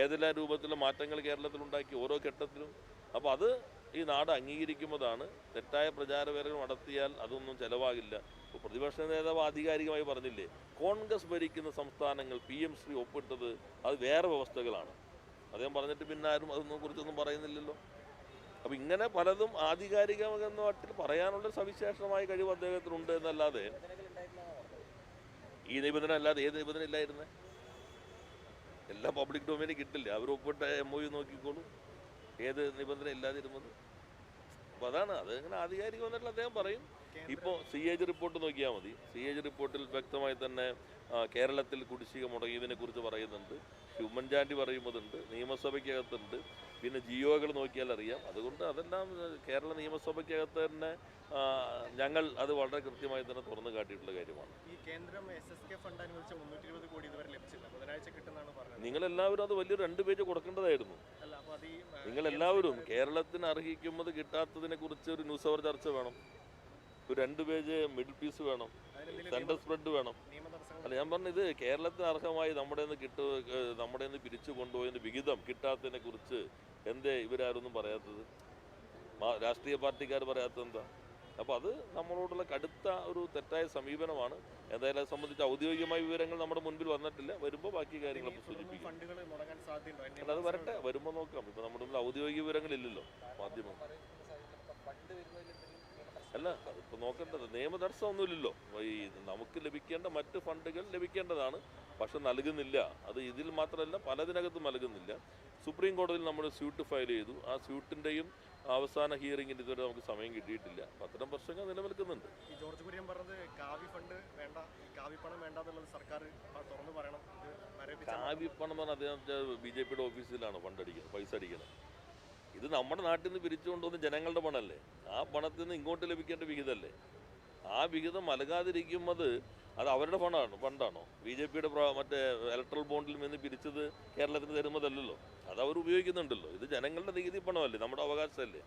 ഏതെല്ലാം രൂപത്തിലുള്ള മാറ്റങ്ങൾ കേരളത്തിലുണ്ടാക്കി ഓരോ ഘട്ടത്തിലും. അപ്പോൾ അത് ഈ നാട് അംഗീകരിക്കുമ്പോഴാണ് തെറ്റായ പ്രചാരവേലകൾ നടത്തിയാൽ അതൊന്നും ചിലവാകില്ല. പ്രതിപക്ഷ നേതാവ് ആധികാരികമായി പറഞ്ഞില്ലേ കോൺഗ്രസ് ഭരിക്കുന്ന സംസ്ഥാനങ്ങൾ പി എം ശ്രീ ഒപ്പിട്ടത് അത് വേറെ വ്യവസ്ഥകളാണ്. അദ്ദേഹം പറഞ്ഞിട്ട് പിന്നെ ആരും അതൊന്നും കുറിച്ചൊന്നും പറയുന്നില്ലല്ലോ. അപ്പോൾ ഇങ്ങനെ പലതും ആധികാരികമെന്ന പറയാനുള്ള സവിശേഷമായ കഴിവ് അദ്ദേഹത്തിനുണ്ട് എന്നല്ലാതെ ഈ നിബന്ധന അല്ലാതെ ഏത് നിബന്ധന ഇല്ലായിരുന്നേ എല്ലാ പബ്ലിക് ഡൊമൈനിൽ കിട്ടില്ല. അവർ ഒപ്പിട്ട എം ഒ യു നോക്കിക്കോളൂ. ഏത് നിബന്ധന ഇല്ലാതിരുന്നത്. അപ്പോൾ അതാണ്. അത് ഇങ്ങനെ ആധികാരികമെന്നിട്ട് അദ്ദേഹം പറയും. ഇപ്പോൾ സി എജ് റിപ്പോർട്ട് നോക്കിയാൽ മതി. സി എജ് റിപ്പോർട്ടിൽ വ്യക്തമായി തന്നെ കേരളത്തിൽ കുടിശ്ശിക മുടങ്ങിയതിനെ കുറിച്ച് പറയുന്നുണ്ട്. ഉമ്മൻചാണ്ടി പറയുന്നതുണ്ട്. നിയമസഭയ്ക്കകത്തുണ്ട്. പിന്നെ ജിയോകൾ നോക്കിയാൽ അറിയാം. അതുകൊണ്ട് അതെല്ലാം കേരള നിയമസഭയ്ക്കകത്ത് തന്നെ ഞങ്ങൾ അത് വളരെ കൃത്യമായി തന്നെ തുറന്നു കാട്ടിയിട്ടുള്ള കാര്യമാണ്. ഈ കേന്ദ്രം എസ് എസ് കെ ഫണ്ട് നിങ്ങളെല്ലാവരും അത് വലിയ രണ്ട് പേജ് കൊടുക്കേണ്ടതായിരുന്നു. നിങ്ങളെല്ലാവരും കേരളത്തിന് അർഹിക്കുമ്പോൾ കിട്ടാത്തതിനെ കുറിച്ച് ഒരു ന്യൂസ് അവർ ചർച്ച വേണം. ഒരു രണ്ട് പേജ് മിഡിൽ പീസ് വേണം. സെൻട്രൽ സ്പ്രെഡ് വേണം. അല്ല ഞാൻ പറഞ്ഞത് കേരളത്തിന് അർഹമായി നമ്മുടെ നിന്ന് കിട്ടു നമ്മുടെ നിന്ന് പിരിച്ചു കൊണ്ടുപോയതിന് വിഹിതം കിട്ടാത്തതിനെ കുറിച്ച് എന്തേ ഇവരാരൊന്നും പറയാത്തത്? രാഷ്ട്രീയ പാർട്ടിക്കാർ പറയാത്തത് എന്താ അപ്പോൾ അത് നമ്മളോടുള്ള കടുത്ത ഒരു തെറ്റായ സമീപനമാണ്. എന്തായാലും അത് സംബന്ധിച്ച് ഔദ്യോഗികമായ വിവരങ്ങൾ നമ്മുടെ മുൻപിൽ വന്നിട്ടില്ല. വരുമ്പോൾ ബാക്കി കാര്യങ്ങൾ സൂചിപ്പിക്കും. അത് വരട്ടെ. വരുമ്പോൾ നോക്കാം. ഇപ്പോൾ നമ്മുടെ മുന്നിൽ ഔദ്യോഗിക വിവരങ്ങളില്ലല്ലോ. മാധ്യമം അല്ല അതിപ്പോൾ നോക്കേണ്ടത് നിയമ തടസ്സമൊന്നുമില്ലല്ലോ. ഈ നമുക്ക് ലഭിക്കേണ്ട മറ്റ് ഫണ്ടുകൾ ലഭിക്കേണ്ടതാണ് പക്ഷെ നൽകുന്നില്ല. അത് ഇതിൽ മാത്രമല്ല പലതിനകത്തും നൽകുന്നില്ല. സുപ്രീം കോടതിയിൽ നമ്മൾ സ്യൂട്ട് ഫയൽ ചെയ്തു. ആ സ്യൂട്ടിന്റെയും അവസാന ഹിയറിംഗിന്റെ ഇതുവരെ നമുക്ക് സമയം കിട്ടിയിട്ടില്ല. അത്തരം പ്രശ്നങ്ങൾ നിലനിൽക്കുന്നുണ്ട്. ഈ ജോർജ് കുര്യൻ പറഞ്ഞത് കാവി ഫണ്ട് വേണ്ട കാവി പണം വേണ്ട എന്നുള്ളത് സർക്കാർ തുറന്നു പറയണം. കാവി പണം എന്ന് പറഞ്ഞാൽ അദ്ദേഹം ബി ജെ പിയുടെ ഓഫീസിലാണ് ഫണ്ട് അടിക്കുന്നത് പൈസ അടിക്കുന്നത്. ഇത് നമ്മുടെ നാട്ടിൽ നിന്ന് പിരിച്ചു കൊണ്ടുവന്ന ജനങ്ങളുടെ പണല്ലേ ആ പണത്തിൽ നിന്ന് ഇങ്ങോട്ട് ലഭിക്കേണ്ട വിഹിതമല്ലേ? ആ വിഹിതം നൽകാതിരിക്കുന്നത് അത് അവരുടെ പണമാണ് ഫണ്ടാണോ? ബി ജെ പിയുടെ മറ്റേ ഇലക്ട്രൽ ബോണ്ടിൽ നിന്ന് പിരിച്ചത് കേരളത്തിന് തരുന്നതല്ലല്ലോ. അത് അവർ ഉപയോഗിക്കുന്നുണ്ടല്ലോ. ഇത് ജനങ്ങളുടെ നികുതി പണമല്ലേ? നമ്മുടെ അവകാശമല്ലേ?